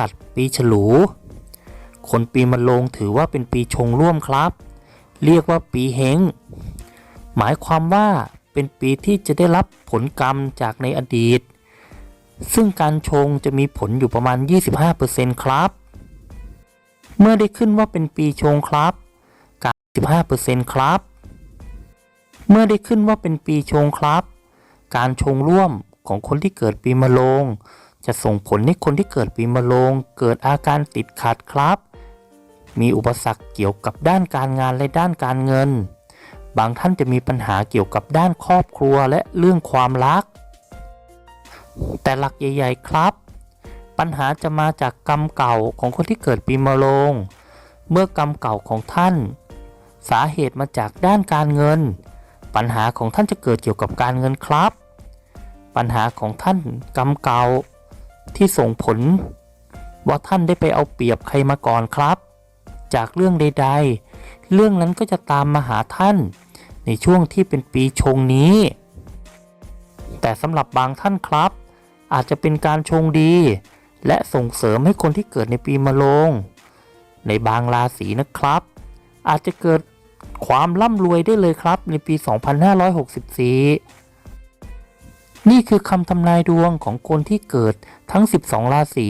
ตัดปีฉลู คนปีมะโรงถือว่าเป็นปีชงร่วมครับ เรียกว่าปีเฮงหมายความว่าเป็นปีที่จะได้รับผลกรรมจากในอดีต ซึ่งการชงจะมีผลอยู่ประมาณ 25%ครับ เมื่อได้ขึ้นว่าเป็นปีชงครับการ15%ครับ เมื่อได้ขึ้นว่าเป็นปีชงครับ การชงร่วมของคนที่เกิดปีมะโรง จะส่งผลให้คนที่เกิดปีมะโรงเกิดอาการติดขัดครับ มีอุปสรรคเกี่ยวกับด้านการงานและด้านการเงิน บางท่านจะมีปัญหาเกี่ยวกับด้านครอบครัวและเรื่องความรัก แต่หลักใหญ่ ๆ ครับ ปัญหาจะมาจากกรรมเก่าของคนที่เกิดปีมะโรงเมื่อกรรมเก่าของท่าน สาเหตุมาจากด้านการเงิน ปัญหาของท่านจะเกิดเกี่ยวกับการเงินครับ ปัญหาของท่านกรรมเก่า ที่ส่งผล ว่าท่านได้ไปเอาเปรียบใครมาก่อนครับ จากเรื่องใด ๆ เรื่องนั้นก็จะตามมาหาท่าน ในช่วงที่เป็นปีชงนี้ แต่สำหรับบางท่านครับ อาจจะเป็นการชงดี และส่งเสริมให้คนที่เกิดในปีมะโรงในบางราศีนะครับ อาจจะเกิดความร่ำรวยได้เลยครับในปี 2564 นี่คือคำทำนายดวงของคนที่เกิดทั้ง 12 ราศี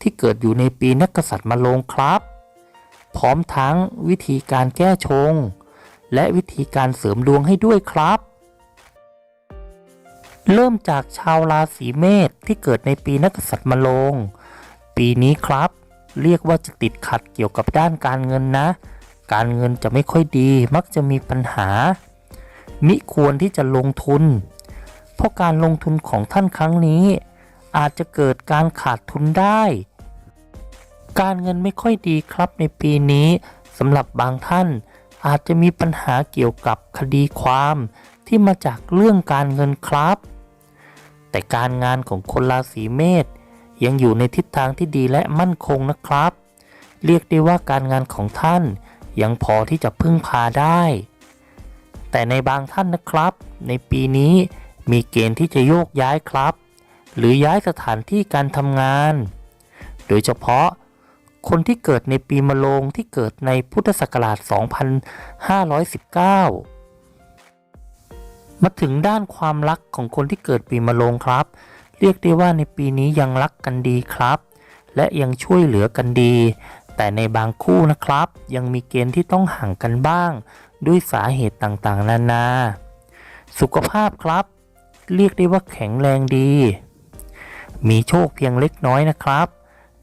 ที่เกิดอยู่ในปีนักกษัตริย์มะโรงครับ พร้อมทั้งวิธีการแก้ชง และวิธีการเสริมดวงให้ด้วยครับ เริ่มจากชาวราศีเมษที่เกิดในปีนักกษัตริย์มะโรงปีนี้ครับ เรียกว่าจะติดขัดเกี่ยวกับด้านการเงินนะ การเงินจะไม่ค่อยดีมักจะมีปัญหา มิควรที่จะลงทุน เพราะการลงทุนของท่านครั้งนี้ อาจจะเกิดการขาดทุนได้ การเงินไม่ค่อยดีครับในปีนี้สำหรับบางท่าน อาจจะมีปัญหาเกี่ยวกับคดีความที่มาจากเรื่องการเงินครับ แต่การงานของคนราศีเมษยังอยู่ในทิศทางที่ดีและมั่นคงนะครับ เรียกได้ว่าการงานของท่านยังพอที่จะพึ่งพาได้ แต่ในบางท่านนะครับ ในปีนี้ มีเกณฑ์ที่จะโยกย้ายครับ หรือย้ายสถานที่การทำงาน โดยเฉพาะคนที่เกิดในปีมะโรงที่เกิดในพุทธศักราช 2519 มาถึงด้านความรักของคนที่เกิดปีมะโรงครับ เรียกได้ว่าในปีนี้ยังรักกันดีครับ และยังช่วยเหลือกันดี แต่ในบางคู่นะครับ ยังมีเกณฑ์ที่ต้องห่างกันบ้าง ด้วยสาเหตุต่างๆ นานา สุขภาพครับ เรียกได้ว่าแข็งแรงดี มีโชคเพียงเล็กน้อยนะครับ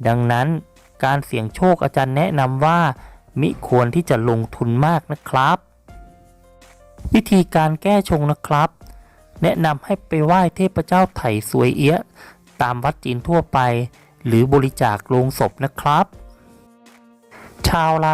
ดังนั้นการเสี่ยงโชคอาจารย์แนะนำว่า มิควรที่จะลงทุนมากนะครับ วิธีการแก้ชงนะครับ แนะนำให้ไปไหว้เทพเจ้าไถ่สวยเอี้ยะตามวัดจีนทั่วไป หรือบริจาคโลงศพนะครับ ชาวรา